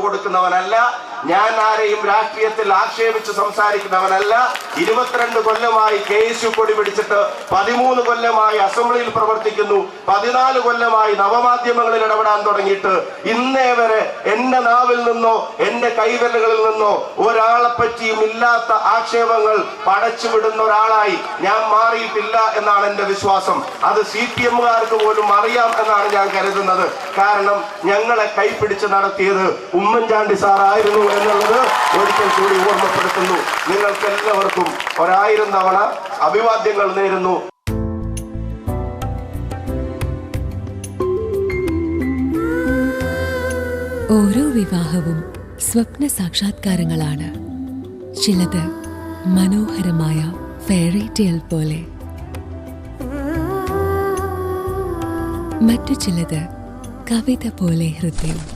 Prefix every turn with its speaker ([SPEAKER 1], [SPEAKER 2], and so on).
[SPEAKER 1] കൊടുക്കുന്നവനല്ല ഞാൻ ആരെയും രാഷ്ട്രീയത്തിൽ ആക്ഷേപിച്ച് സംസാരിക്കുന്നവനല്ല. ഇരുപത്തിരണ്ട് കൊല്ലമായി കെ എസ് യു കൊടി പിടിച്ചിട്ട് പതിമൂന്ന് കൊല്ലമായി അസംബ്ലിയിൽ പ്രവർത്തിക്കുന്നു. പതിനാല് കൊല്ലമായി നവമാധ്യമങ്ങളിൽ ഇടപെടാൻ തുടങ്ങിയിട്ട് ഇന്നേ വരെ എന്റെ നാവിൽ നിന്നോ എന്റെ കൈവിരലുകളിൽ നിന്നോ ഒരാളെ പറ്റിയും ഇല്ലാത്ത ആക്ഷേപങ്ങൾ പടച്ചു വിടുന്ന ഒരാളായി ഞാൻ മാറിയിട്ടില്ല എന്നാണ് എന്റെ വിശ്വാസം. അത് സി പി എമ്മുകാർക്ക് പോലും അറിയാം എന്നാണ് ഞാൻ കരുതുന്നത്. കാരണം ഞങ്ങളെ കൈപിടിച്ച് നടത്തിയത് ഉമ്മൻചാണ്ടി സാറായിരുന്നു എന്നുള്ളത് ഒരിക്കൽ കൂടി ഓർമ്മപ്പെടുത്തുന്നു. നിങ്ങൾക്കെല്ലാവർക്കും ഒരായിരം തവണ അഭിവാദ്യങ്ങൾ നേരുന്നു.
[SPEAKER 2] ഓരോ വിവാഹവും സ്വപ്ന സാക്ഷാത്കാരങ്ങളാണ്. ചിലത് മനോഹരമായ ഫെയറി ടെയിൽ പോലെ. മറ്റു ചിലത് കവിത പോലെ ഹൃദയം.